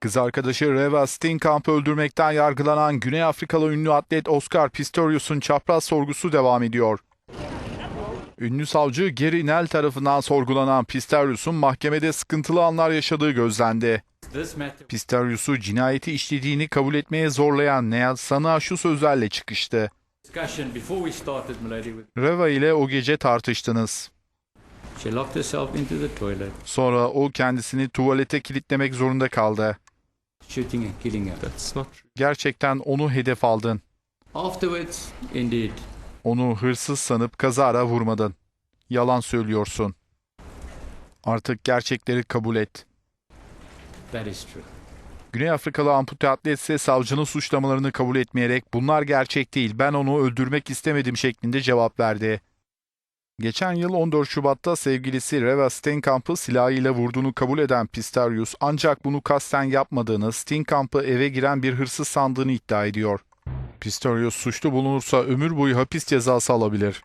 Kız arkadaşı Reva Steenkamp'ı öldürmekten yargılanan Güney Afrikalı ünlü atlet Oscar Pistorius'un çapraz sorgusu devam ediyor. Ünlü savcı Gary Nell tarafından sorgulanan Pistorius'un mahkemede sıkıntılı anlar yaşadığı gözlendi. Pistorius'u cinayeti işlediğini kabul etmeye zorlayan Nell sanığa şu sözlerle çıkıştı. Reva ile o gece tartıştınız. Sonra o kendisini tuvalete kilitlemek zorunda kaldı. Shooting and killing her. That's not true. Gerçekten onu hedef aldın. Afterwards, indeed, Onu hırsız sanıp kazara vurmadın. Yalan söylüyorsun. Artık gerçekleri kabul et. that is true. Güney Afrikalı ampute atlet ise savcının suçlamalarını kabul etmeyerek bunlar gerçek değil ben onu öldürmek istemedim şeklinde cevap verdi. Geçen yıl 14 Şubat'ta sevgilisi Reva Steenkamp'ı silahıyla vurduğunu kabul eden Pistorius ancak bunu kasten yapmadığını, Steenkamp'ı eve giren bir hırsız sandığını iddia ediyor. Pistorius suçlu bulunursa ömür boyu hapis cezası alabilir.